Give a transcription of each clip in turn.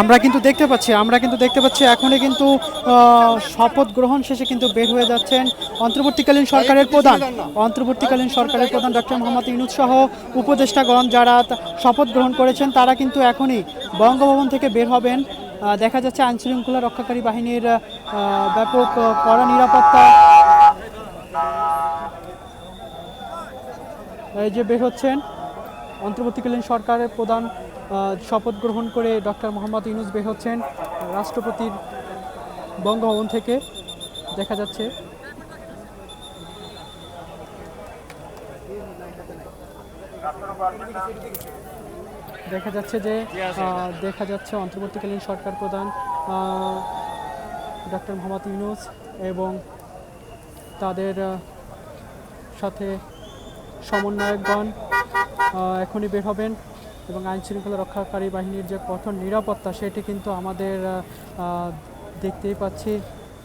আমরা কিন্তু দেখতে পাচ্ছি, আমরা কিন্তু দেখতে পাচ্ছি এখনই কিন্তু শপথ গ্রহণ শেষে কিন্তু বের হয়ে যাচ্ছেন অন্তর্বর্তীকালীন সরকারের প্রধান। অন্তর্বর্তীকালীন সরকারের প্রধান ডক্টর মোহাম্মদ ইউনুস সহ উপদেষ্টাগণ যারা শপথ গ্রহণ করেছেন, তারা কিন্তু এখনই বঙ্গভবন থেকে বের হবেন। দেখা যাচ্ছে আইন শৃঙ্খলা রক্ষাকারী বাহিনীর ব্যাপক কড়া নিরাপত্তা এই যে বের হচ্ছেন অন্তর্বর্তীকালীন সরকারের প্রধান শপথ গ্রহণ করে ডক্টর মোহাম্মদ ইউনুস বের হচ্ছেন রাষ্ট্রপতির বঙ্গভবন থেকে। দেখা যাচ্ছে। দেখা যাচ্ছে যে দেখা যাচ্ছে অন্তর্বর্তীকালীন সরকার প্রধান ডক্টর মোহাম্মদ ইউনুস এবং তাদের সাথে সমন্বয়কগণ এখনই বের হবেন। এবং আইন শৃঙ্খলা রক্ষাকারী বাহিনীর যে কঠোর নিরাপত্তা সেটি কিন্তু আমাদের দেখতেই আহ,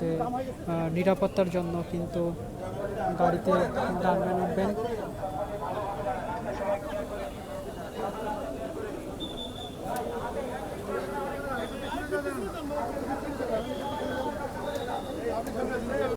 যে নিরাপত্তার জন্য কিন্তু গাড়িতে গানম্যান উঠবেন